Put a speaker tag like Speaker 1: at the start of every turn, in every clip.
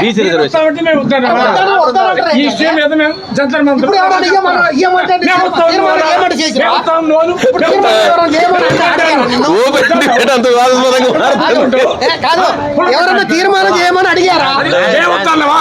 Speaker 1: BC reservation
Speaker 2: కాబట్టి మేము వద్దాం.
Speaker 3: వద్దాను, వద్దాను అంటారు.
Speaker 2: ఈ విషయం మీద మేము జంతర్ మంతర్
Speaker 3: ఇప్పుడు ఎవరైనా ఇయ్యమన్నా- ఇయ్యమంటే
Speaker 2: మేము వస్తాం,
Speaker 3: తీర్మానం ఏమంటే చేసిరా?
Speaker 2: మేము వస్తాం, లోను.
Speaker 3: ఇప్పుడు తీర్మానం ఎవరైనా చేయమనంటే అడగాను నిన్ను.
Speaker 1: ఓపెన్ డిబేట్ అంత వివాదాస్పదంగా మారుతుంది.
Speaker 3: ఏ, కాదు ఎవరైనా తీర్మానం చేయమని అడిగారా
Speaker 2: మేము వస్తాంలేవా?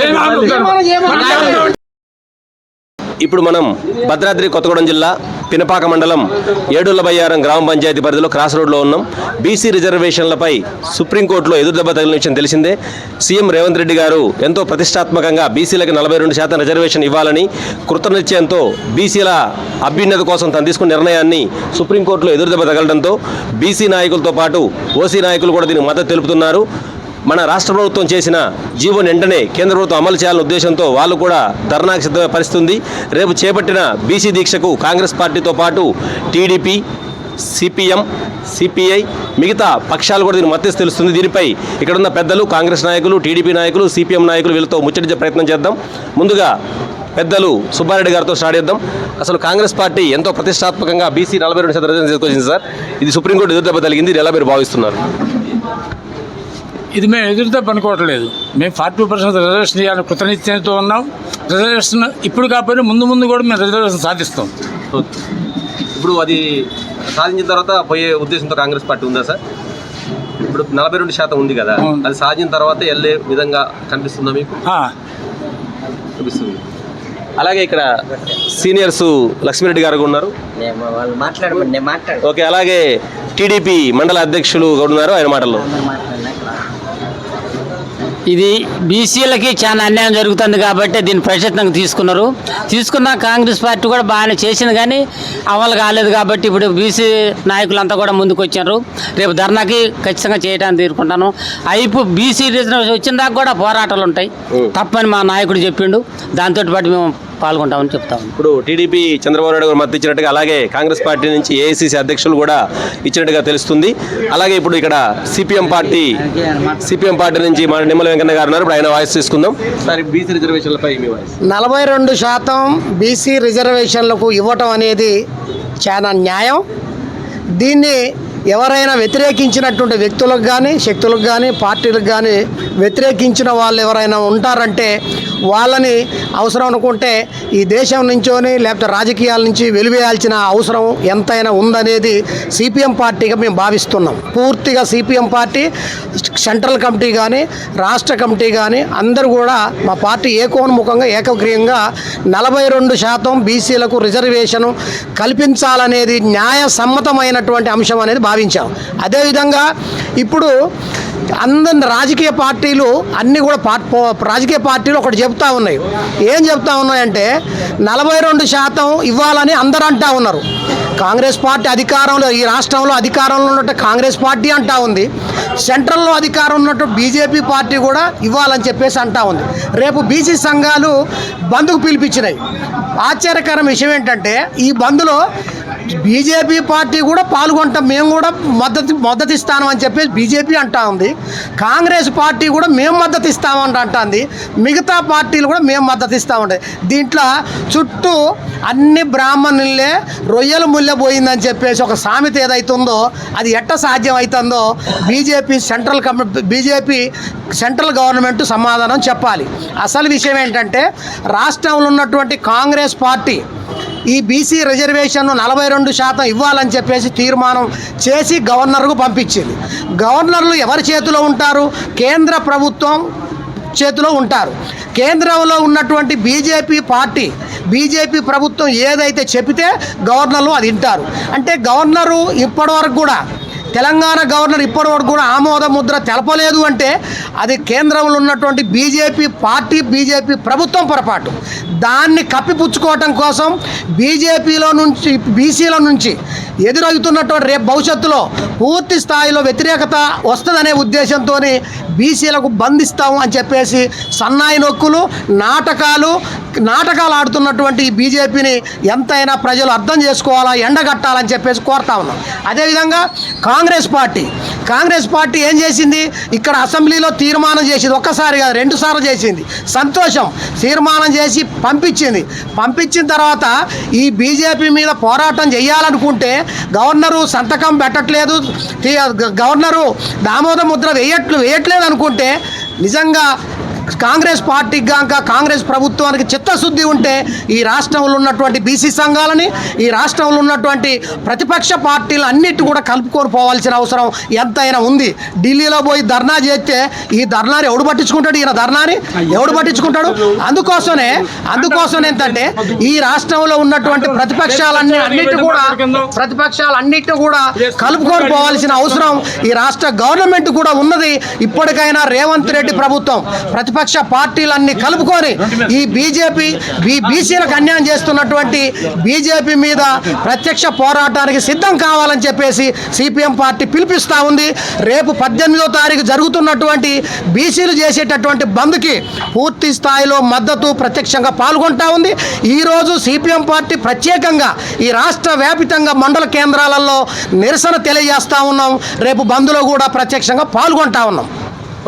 Speaker 2: మేము వస్తాం.
Speaker 3: తీర్మానం చేయమని అడిగారా?
Speaker 1: ఇప్పుడు మనం భద్రాద్రి కొత్తగూడెం జిల్లా పినపాక మండలం ఏడుల బయ్యారం గ్రామ పంచాయతీ పరిధిలో క్రాస్ రోడ్లో ఉన్నాం. బీసీ రిజర్వేషన్లపై సుప్రీంకోర్టులో ఎదురుదెబ్బ తగిలిన విషయం తెలిసిందే. సీఎం రేవంత్ రెడ్డి గారు ఎంతో ప్రతిష్టాత్మకంగా బీసీలకు నలభై రెండు శాతం రిజర్వేషన్ ఇవ్వాలని కృతనిశ్చయంతో బీసీల అభ్యున్నతి కోసం తను తీసుకున్న నిర్ణయాన్ని సుప్రీంకోర్టులో ఎదురుదెబ్బ తగలడంతో బీసీ నాయకులతో పాటు ఓసీ నాయకులు కూడా దీనికి మద్దతు తెలుపుతున్నారు. మన రాష్ట్ర ప్రభుత్వం చేసిన జీవోని వెంటనే కేంద్ర ప్రభుత్వం అమలు చేయాలనే ఉద్దేశంతో వాళ్ళు కూడా ధర్నాకు సిద్ధమైన పరిస్థితుంది. రేపు చేపట్టిన బీసీ దీక్షకు కాంగ్రెస్ పార్టీతో పాటు టీడీపీ సిపిఎం సిపిఐ మిగతా పక్షాలు కూడా దీనికి మద్దతు తెలుస్తుంది. దీనిపై ఇక్కడ ఉన్న పెద్దలు కాంగ్రెస్ నాయకులు టీడీపీ నాయకులు సిపిఎం నాయకులు వీళ్ళతో ముచ్చటించే ప్రయత్నం చేద్దాం. ముందుగా పెద్దలు సుబ్బారెడ్డి గారితో స్టార్ట్ చేద్దాం. అసలు కాంగ్రెస్ పార్టీ ఎంతో ప్రతిష్టాత్మకంగా బీసీ నలభై రెండు శాతం రిజర్వేషన్ తీసుకొచ్చింది సార్. ఇది సుప్రీంకోర్టు ఎదురుదెబ్బ తగిలింది ఎలా మీరు భావిస్తున్నారు?
Speaker 2: ఇది మేము ఎదురుతో పనుకోవట్లేదు మేము ఫార్టీ పర్సెంట్ రిజర్వేషన్ చేయాలని కృతనిశ్చయంతో ఉన్నాం. రిజర్వేషన్ ఇప్పుడు కాకపోయినా ముందు ముందు కూడా మేము రిజర్వేషన్ సాధిస్తాం.
Speaker 1: ఇప్పుడు అది సాధించిన తర్వాత పోయే ఉద్దేశంతో కాంగ్రెస్ పార్టీ ఉందా సార్? ఇప్పుడు నలభై రెండు శాతం ఉంది కదా. అది సాధించిన తర్వాత వెళ్ళే విధంగా కనిపిస్తుందా మీకు?
Speaker 2: ఆ,
Speaker 1: కనిపిస్తుంది. అలాగే ఇక్కడ సీనియర్స్ లక్ష్మీరెడ్డి గారు కూడా ఉన్నారు ఓకే అలాగే టీడీపీ మండల అధ్యక్షులు కూడా ఉన్నారు ఆయన మాటల్లో.
Speaker 4: ఇది బీసీలకి చాలా అన్యాయం జరుగుతుంది కాబట్టి దీన్ని ప్రయత్నంగా తీసుకున్నారు. తీసుకున్న కాంగ్రెస్ పార్టీ కూడా బాగానే చేసింది కానీ అమలు కాలేదు కాబట్టి ఇప్పుడు బీసీ నాయకులంతా కూడా ముందుకు వచ్చారు. రేపు ధర్నాకి ఖచ్చితంగా చేయడానికి తీరుకుంటాను. అయిపో బీసీ రిజర్వేషన్ వచ్చిన దాకా కూడా పోరాటాలు ఉంటాయి. తప్పని మా నాయకుడు చెప్పిండు. దాంతో పాటు మేము పాల్గొంటామని చెప్తాము
Speaker 1: ఇప్పుడు టీడీపీ చంద్రబాబు నాయుడు గారు మద్దతు ఇచ్చినట్టుగా అలాగే కాంగ్రెస్ పార్టీ నుంచి ఏఐసీసీ అధ్యక్షులు కూడా ఇచ్చినట్టుగా తెలుస్తుంది. అలాగే ఇప్పుడు ఇక్కడ సిపిఎం పార్టీ సిపిఎం పార్టీ నుంచి మన నిమ్మల వెంకన్న గారు ఉన్నారు. ఇప్పుడు ఆయన వాయిస్ తీసుకుందాం. సార్ బీసీ రిజర్వేషన్లపై మీ వాయిస్.
Speaker 3: నలభై రెండు శాతం బీసీ రిజర్వేషన్లకు ఇవ్వటం అనేది చాలా న్యాయం. దీన్ని ఎవరైనా వ్యతిరేకించినటువంటి వ్యక్తులకు కానీ శక్తులకు కానీ పార్టీలకు కానీ వ్యతిరేకించిన వాళ్ళు ఎవరైనా ఉంటారంటే వాళ్ళని అవసరం అనుకుంటే ఈ దేశం నుంచోని లేకపోతే రాజకీయాల నుంచి వెలివేయాల్సిన అవసరం ఎంతైనా ఉందనేది సిపిఎం పార్టీగా మేము భావిస్తున్నాం. పూర్తిగా సిపిఎం పార్టీ సెంట్రల్ కమిటీ కానీ రాష్ట్ర కమిటీ కానీ అందరూ కూడా మా పార్టీ ఏకోన్ముఖంగా ఏకగ్రీయంగా నలభై రెండు శాతం బీసీలకు రిజర్వేషను కల్పించాలనేది న్యాయసమ్మతమైనటువంటి అంశం అనేది భావించాం. అదేవిధంగా ఇప్పుడు అందరి రాజకీయ పార్టీలు అన్నీ కూడా పార్ట్ రాజకీయ పార్టీలు ఒకటి చెప్తా ఉన్నాయి. ఏం చెప్తా ఉన్నాయంటే నలభై రెండు శాతం ఇవ్వాలని అందరూ అంటా ఉన్నారు. కాంగ్రెస్ పార్టీ అధికారంలో ఈ రాష్ట్రంలో అధికారంలో ఉన్నట్టు కాంగ్రెస్ పార్టీ అంటా ఉంది. సెంట్రల్లో అధికారం ఉన్నట్టు బీజేపీ పార్టీ కూడా ఇవ్వాలని చెప్పేసి అంటా ఉంది. రేపు బీసీ సంఘాలు బంద్కు పిలిపించినాయి. ఆశ్చర్యకరం విషయం ఏంటంటే ఈ బంద్లో బీజేపీ పార్టీ కూడా పాల్గొంటాం. మేము కూడా మద్దతు మద్దతు ఇస్తాను అని చెప్పేసి బీజేపీ అంటా ఉంది. కాంగ్రెస్ పార్టీ కూడా మేము మద్దతు ఇస్తామంట అంటుంది. మిగతా పార్టీలు కూడా మేము మద్దతు ఇస్తామంటాయి దీంట్లో చుట్టూ అన్ని బ్రాహ్మణులే రొయ్యలు ముల్లెపోయిందని చెప్పేసి ఒక సామెత ఏదైతుందో అది ఎట్ట సాధ్యం అవుతుందో బీజేపీ సెంట్రల్ కమి బీజేపీ సెంట్రల్ గవర్నమెంట్ సమాధానం చెప్పాలి. అసలు విషయం ఏంటంటే రాష్ట్రంలో ఉన్నటువంటి కాంగ్రెస్ పార్టీ ఈ బీసీ రిజర్వేషన్ నలభై రెండు శాతం ఇవ్వాలని చెప్పేసి తీర్మానం చేసి గవర్నర్కు పంపించింది. గవర్నర్లు ఎవరి చేతిలో ఉంటారు? కేంద్ర ప్రభుత్వం చేతిలో ఉంటారు. కేంద్రంలో ఉన్నటువంటి బీజేపీ పార్టీ బీజేపీ ప్రభుత్వం ఏదైతే చెబితే గవర్నర్లు అది వింటారు. అంటే గవర్నరు ఇప్పటివరకు కూడా తెలంగాణ గవర్నర్ ఇప్పటివరకు కూడా ఆమోద ముద్ర తెలపలేదు అంటే అది కేంద్రంలో ఉన్నటువంటి బీజేపీ పార్టీ బీజేపీ ప్రభుత్వం పొరపాటు. దాన్ని కప్పిపుచ్చుకోవటం కోసం బీజేపీలో నుంచి బీసీల నుంచి ఎదురవుతున్నటువంటి రేపు భవిష్యత్తులో పూర్తి స్థాయిలో వ్యతిరేకత వస్తుందనే ఉద్దేశంతో బీసీలకు బంధిస్తాము అని చెప్పేసి సన్నాయి నొక్కులు నాటకాలు నాటకాలు ఆడుతున్నటువంటి ఈ బీజేపీని ఎంతైనా ప్రజలు అర్థం చేసుకోవాలా ఎండగట్టాలని చెప్పేసి కోరుతా ఉన్నాం. అదేవిధంగా కాంగ్రెస్ పార్టీ కాంగ్రెస్ పార్టీ ఏం చేసింది? ఇక్కడ అసెంబ్లీలో తీర్మానం చేసింది ఒక్కసారి కాదు రెండుసార్లు చేసింది. సంతోషం తీర్మానం చేసి పంపించింది. పంపించిన తర్వాత ఈ బీజేపీ మీద పోరాటం చేయాలనుకుంటే గవర్నరు సంతకం పెట్టట్లేదు గవర్నరు దామోద ముద్ర వేయట్లు వేయట్లేదు అనుకుంటే నిజంగా కాంగ్రెస్ పార్టీకి కాక కాంగ్రెస్ ప్రభుత్వానికి చిత్తశుద్ధి ఉంటే ఈ రాష్ట్రంలో ఉన్నటువంటి బీసీ సంఘాలని ఈ రాష్ట్రంలో ఉన్నటువంటి ప్రతిపక్ష పార్టీలు అన్నిటి కూడా కలుపుకొని పోవాల్సిన అవసరం ఎంతైనా ఉంది. ఢిల్లీలో పోయి ధర్నా చేస్తే ఈ ధర్నాని ఎవడు పట్టించుకుంటాడు? ఈయన ధర్నాని ఎవడు పట్టించుకుంటాడు? అందుకోసమే అందుకోసం ఏంటంటే ఈ రాష్ట్రంలో ఉన్నటువంటి ప్రతిపక్షాలన్నీ అన్నిటి కూడా ప్రతిపక్షాలన్నిటి కూడా కలుపుకొని పోవాల్సిన అవసరం ఈ రాష్ట్ర గవర్నమెంట్ కూడా ఉన్నది. ఇప్పటికైనా రేవంత్ రెడ్డి ప్రభుత్వం ప్రతిపక్ష పార్టీలన్నీ కలుపుకొని ఈ బీజేపీ ఈ బీసీలకు అన్యాయం చేస్తున్నటువంటి బీజేపీ మీద ప్రత్యక్ష పోరాటానికి సిద్ధం కావాలని చెప్పేసి సిపిఎం పార్టీ పిలిపిస్తూ ఉంది. రేపు పద్దెనిమిదో తారీఖు జరుగుతున్నటువంటి బీసీలు చేసేటటువంటి బంద్కి పూర్తి స్థాయిలో మద్దతు ప్రత్యక్షంగా పాల్గొంటా ఉంది. ఈరోజు సిపిఎం పార్టీ ప్రత్యేకంగా ఈ రాష్ట్ర వ్యాపితంగా మండల కేంద్రాలలో నిరసన తెలియజేస్తా ఉన్నాం. రేపు బంద్లో కూడా ప్రత్యక్షంగా పాల్గొంటా ఉన్నాం.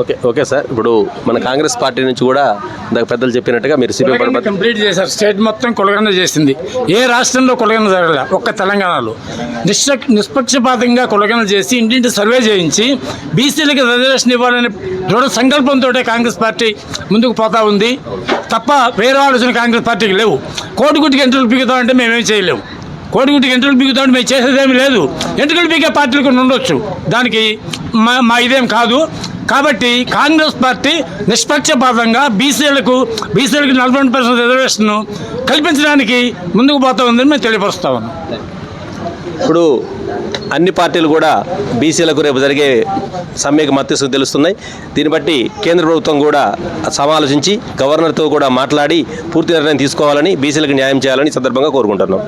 Speaker 1: Okay okay sir. ఇప్పుడు మన కాంగ్రెస్ పార్టీ నుంచి కూడా ఇందాక పెద్దలు చెప్పినట్టుగా మీరు సిపిఎం
Speaker 2: కంప్లీట్ చేశారు. స్టేట్ మొత్తం కులగన్న చేసింది. ఏ రాష్ట్రంలో కులగన్న జరగలే? ఒక్క తెలంగాణలో. నిష్పక్ష నిష్పక్షపాతంగా కులగన్న చేసి ఇంటింటి సర్వే చేయించి బీసీలకి రిజర్వేషన్ ఇవ్వాలనే దృఢ సంకల్పంతో కాంగ్రెస్ పార్టీ ముందుకు పోతా ఉంది. తప్ప వేరే ఆలోచన కాంగ్రెస్ పార్టీకి లేవు. కోటిగుట్టికి ఎంట్రులు పీకుతామంటే మేమేం చేయలేము కోటిగుట్టికి ఎంట్రులు పీకుతామంటే మేము చేసేదేమీ లేదు. ఎంట్రులు పీకే పార్టీలు కొన్ని ఉండొచ్చు. దానికి మా మా ఇదేం కాదు. కాబట్టి కాంగ్రెస్ పార్టీ నిష్పక్షపాతంగా బీసీలకు బీసీలకు నలభై పర్సెంట్ రిజర్వేషన్ కల్పించడానికి ముందుకు పోతా ఉందని మేము తెలియపరుస్తా ఉన్నాం.
Speaker 1: ఇప్పుడు అన్ని పార్టీలు కూడా బీసీలకు రేపు జరిగే సమ్మెకు మద్దతు తెలుస్తున్నాయి. దీన్ని బట్టి కేంద్ర ప్రభుత్వం కూడా సమాలోచించి గవర్నర్తో కూడా మాట్లాడి పూర్తి నిర్ణయం తీసుకోవాలని బీసీలకు న్యాయం చేయాలని సందర్భంగా కోరుకుంటున్నాం.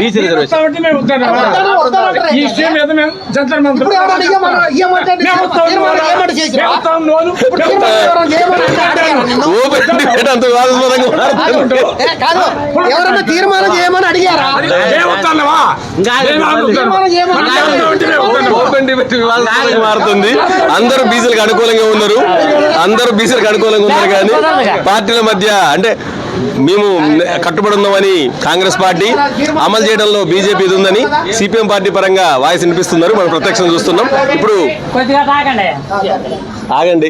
Speaker 1: BC reservation.
Speaker 2: ఈ విషయం మీద మేము జంతర్ మంతర్ వస్తాం
Speaker 3: తీర్మానం చేయమని కాదు తీర్మానం అడిగారా.
Speaker 1: ఓపెన్ డిబేట్ మారుతుంది. అందరూ బీసీలకు అనుకూలంగా ఉన్నారు. అందరూ బీసీలకు అనుకూలంగా ఉన్నారు కానీ పార్టీల మధ్య అంటే మేము కట్టుబడి ఉన్నామని కాంగ్రెస్ పార్టీ అమలు చేయడంలో బీజేపీ ఇది ఉందని సిపిఎం పార్టీ పరంగా వాయిస్ వినిపిస్తున్నారు. మనం ప్రత్యక్షం చూస్తున్నాం. ఇప్పుడు ఆగండి.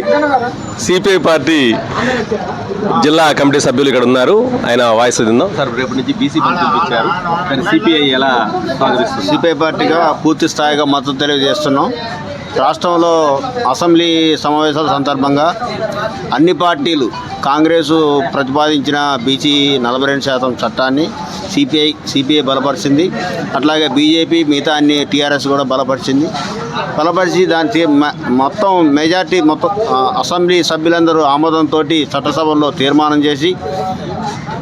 Speaker 1: సిపిఐ పార్టీ జిల్లా కమిటీ సభ్యులు ఇక్కడ ఉన్నారు. ఆయన వాయిస్ విందాం. సార్ రేపు నుంచి బీసీ పిలిపించారు. కానీ సిపిఐ ఎలా స్వాగతిస్తుంది?
Speaker 5: సిపిఐ పార్టీగా పూర్తి స్థాయిగా మద్దతు తెలియజేస్తున్నాం. రాష్ట్రంలో అసెంబ్లీ సమావేశాల సందర్భంగా అన్ని పార్టీలు కాంగ్రెసు ప్రతిపాదించిన బీసీ నలభై రెండు శాతం చట్టాన్ని సిపిఐ సిపిఐ బలపరిచింది. అట్లాగే బీజేపీ మిగతా అన్ని టీఆర్ఎస్ కూడా బలపరిచింది. బలపరిచి దాని తీ- మొత్తం మెజార్టీ మొత్తం అసెంబ్లీ సభ్యులందరూ ఆమోదంతో చట్టసభల్లో తీర్మానం చేసి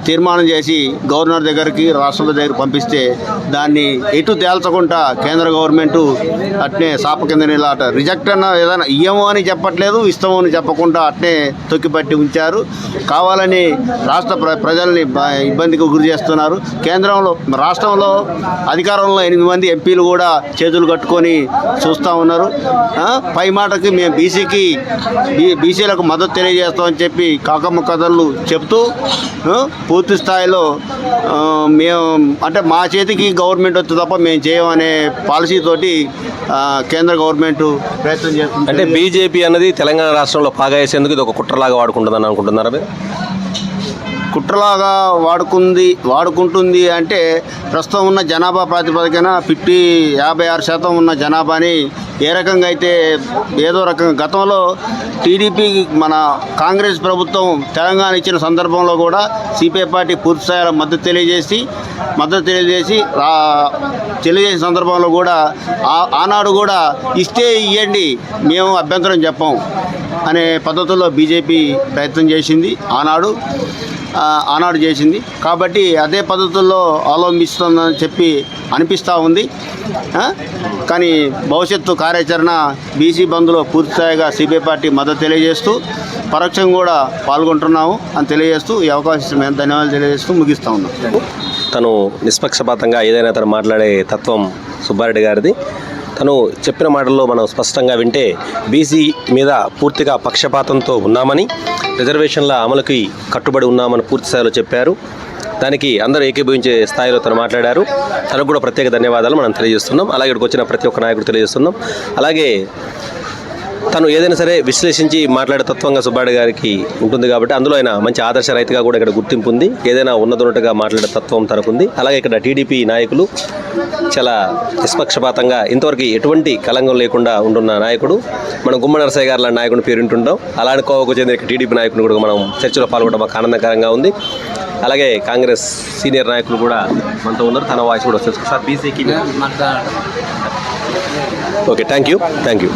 Speaker 5: తీర్మానం చేసి గవర్నర్ దగ్గరికి రాష్ట్రపతి దగ్గర పంపిస్తే దాన్ని ఎటు తేల్చకుండా కేంద్ర గవర్నమెంట్ అట్నే సాప కింద నిలాట రిజెక్ట్ అన్న ఏదైనా ఇయ్యము అని చెప్పట్లేదు ఇస్తాము అని చెప్పకుండా అట్నే తొక్కిపట్టి ఉంచారు. కావాలని రాష్ట్ర ప్ర ప్రజల్ని ఇబ్బందికి గురి చేస్తున్నారు. కేంద్రంలో రాష్ట్రంలో అధికారంలో ఎనిమిది మంది ఎంపీలు కూడా చేతులు కట్టుకొని చూస్తూ ఉన్నారు. పై మాటకి మేము బీసీకి బీసీలకు మద్దతు తెలియజేస్తామని చెప్పి కాకమ్మ కథలు చెప్తూ పూర్తి స్థాయిలో మేము అంటే మా చేతికి గవర్నమెంట్ వస్తుంది తప్ప మేము చేయమనే పాలసీ తోటి ఆ, కేంద్ర గవర్నమెంట్ ప్రయత్నం చేస్తుంది.
Speaker 1: అంటే బీజేపీ అన్నది తెలంగాణ రాష్ట్రంలో పాగా వేసేందుకు ఇది ఒక కుట్రలాగా వాడుకుంటుందని అనుకుంటున్నారా మీరు?
Speaker 5: కుట్రలాగా వాడుకుంది వాడుకుంటుంది అంటే ప్రస్తుతం ఉన్న జనాభా ప్రాతిపదికన ఫిఫ్టీ యాభై ఆరు శాతం ఉన్న జనాభాని ఏ రకంగా అయితే ఏదో రకంగా గతంలో టీడీపీ మన కాంగ్రెస్ ప్రభుత్వం తెలంగాణ ఇచ్చిన సందర్భంలో కూడా సిపిఐ పార్టీ పూర్తి స్థాయిలో మద్దతు తెలియజేసి మద్దతు తెలియజేసి రా- తెలియజేసిన సందర్భంలో కూడా ఆ- ఆనాడు కూడా ఇస్తే ఇవ్వండి మేము అభ్యంతరం చెప్పం. అనే పద్ధతుల్లో బీజేపీ ప్రయత్నం చేసింది ఆనాడు ఆనాడు చేసింది. కాబట్టి అదే పద్ధతుల్లో అవలంబిస్తుందని చెప్పి అనిపిస్తూ ఉంది. కానీ భవిష్యత్తు కార్యాచరణ బీసీ బంద్లో పూర్తిస్థాయిగా సిపిఐ పార్టీ మద్దతు తెలియజేస్తూ పరోక్షంగా కూడా పాల్గొంటున్నాము అని తెలియజేస్తూ ఈ అవకాశం ఇచ్చిన ధన్యవాదాలు తెలియజేస్తూ ముగిస్తూ ఉన్నాం.
Speaker 1: తను నిష్పక్షపాతంగా ఏదైనా తను మాట్లాడే తత్వం సుబ్బారెడ్డి గారిది. తను చెప్పిన మాటల్లో మనం స్పష్టంగా వింటే బీసీ మీద పూర్తిగా పక్షపాతంతో ఉన్నామని రిజర్వేషన్ల అమలుకి కట్టుబడి ఉన్నామని పూర్తి స్థాయిలో చెప్పారు. దానికి అందరూ ఏకీభవించే స్థాయిలో తను మాట్లాడారు. తనకు కూడా ప్రత్యేక ధన్యవాదాలు మనం తెలియజేస్తున్నాం. అలాగే ఇక్కడికి వచ్చిన ప్రతి ఒక్క నాయకుడు తెలియజేస్తున్నాం. అలాగే తను ఏదైనా సరే విశ్లేషించి మాట్లాడే తత్వంగా సుబ్బారెడ్డి గారికి ఉంటుంది కాబట్టి అందులో ఆయన మంచి ఆదర్శ రైతుగా కూడా ఇక్కడ గుర్తింపు ఉంది. ఏదైనా ఉన్నదొన్నట్టుగా మాట్లాడే తత్వం తనకుంది. అలాగే ఇక్కడ టీడీపీ నాయకులు చాలా నిష్పక్షపాతంగా ఇంతవరకు ఎటువంటి కలంగం లేకుండా ఉంటున్న నాయకుడు. మనం గుమ్మ నరసయ్య గారు లాంటి నాయకుని పేరు వింటుంటాం అలాంటి కోవకు చెందిన టీడీపీ నాయకుని కూడా మనం చర్చలో పాల్గొనడం మాకు ఆనందకరంగా ఉంది. అలాగే కాంగ్రెస్ సీనియర్ నాయకులు కూడా మనతో ఉన్నారు. తన వాయిస్ కూడా వస్తుంది. సార్ బీసీకి okay thank you thank you